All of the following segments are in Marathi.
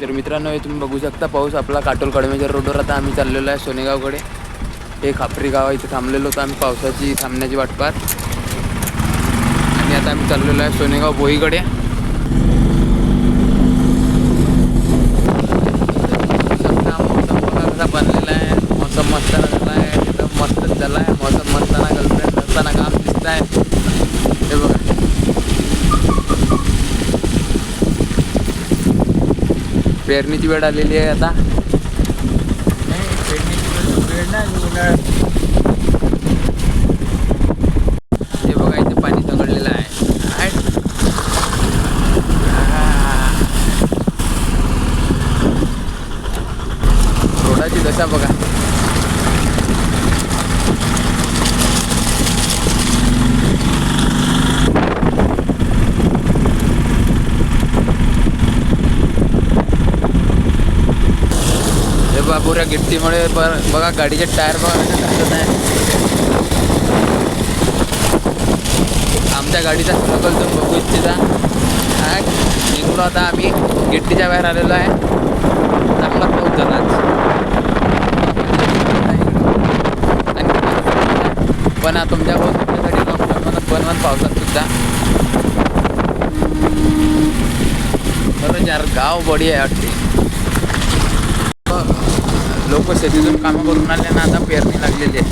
तर मित्रांनो हे तुम्ही बघू शकता पाऊस आपला काटोल कडमेजर रोडवर आता आम्ही चाललेलो आहे सोनेगावकडे. हे खापरी गाव इथे थांबलेलो होतो आम्ही पावसाची थांबण्याची वाट पार आणि आता आम्ही चाललेलो आहे सोनेगाव बोईकडे मौसम बनलेला आहे. मौसम मस्त झाला आहे एकदम मस्तच झाला आहे मौसम मस्ताना गर्लफ्रेंड असताना काम दिसत आहे हे बघा पेरणीची वेळ आलेली आहे आता. हे बघा इथे पाणी सगळलेलं आहे. रोडाची दशा बघा. अपुऱ्या पुऱ्या गिट्टीमुळे बघा गाडीचे टायर बघा नाही आमच्या गाडीचा स्ट्रगल तुम्ही बघू इच्छिता. हा, निघलो आता आम्ही गिट्टीच्या बाहेर आलेलो आहे. चांगला पाऊस झाला पण आता तुमच्या तुमच्यासाठी बनवत बनवत पावसात सुद्धा. खरंच यार गाव बडी आहे वाटते. लोक शेतीतून कामं करून आले ना आता पेरणी लागलेली आहे.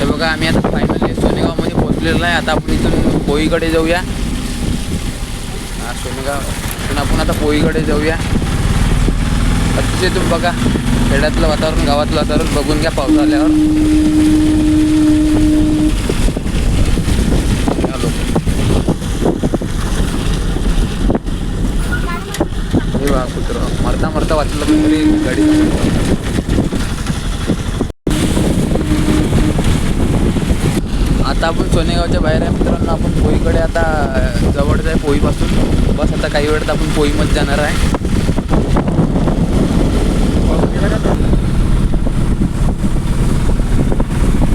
तर बघा आम्ही आता फायनली सोनेगावमध्ये पोचलेलो आहे. आता आपण इथून पोईकडे जाऊया. सोनेगाव. इथून आपण आता पोईकडे जाऊया. अतिशय तुम्ही बघा खेड्यातलं वातावरण गावातलं वातावरण बघून घ्या पाऊस आल्यावर आलो. हे बघा कुत्र मरता तरी गाडी आता आपण सोनेगावच्या बाहेर आहे मित्रांनो आपण पोईकडे आता जवळच आहे पोईपासून. बस आता काही वेळात आपण पोईमध्ये जाणार आहे.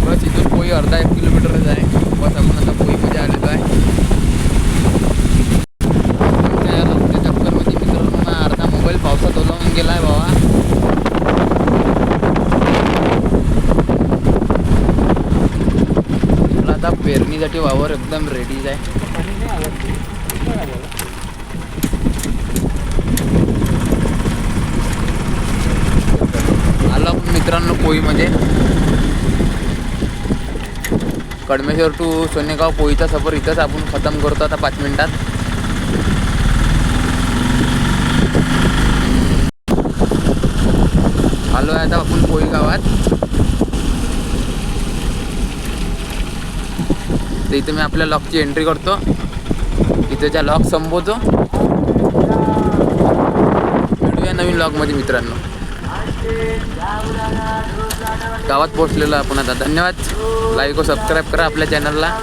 बस इथून पोई अर्धा एक किलोमीटरच आहे. बस आपण आता पोईमध्ये आलेलो आहे आमच्या या रस्ते चक्करमध्ये मित्रांनो ना अर्धा मोबाईल पावसात ओलावून गेला आहे बाबा आपला आता पेरणीसाठी वावर एकदम रेडीज आहे आलो आपण मित्रांनो पोईमध्ये कडमेश्वर टू सोनेगाव पोईचा सफर इथंच आपण खतम करतो आता पाच मिनिटात. आलो आहे आता आपण पोई गावात तर इथे मी आपल्या लॉकची एंट्री करतो. इथेच्या लॉक संपवतो. भेटूया नवीन लॉकमध्ये मित्रांनो. गावात पोहोचलेलो आपण आता. धन्यवाद. लाईक व सबस्क्राईब करा आपल्या चॅनलला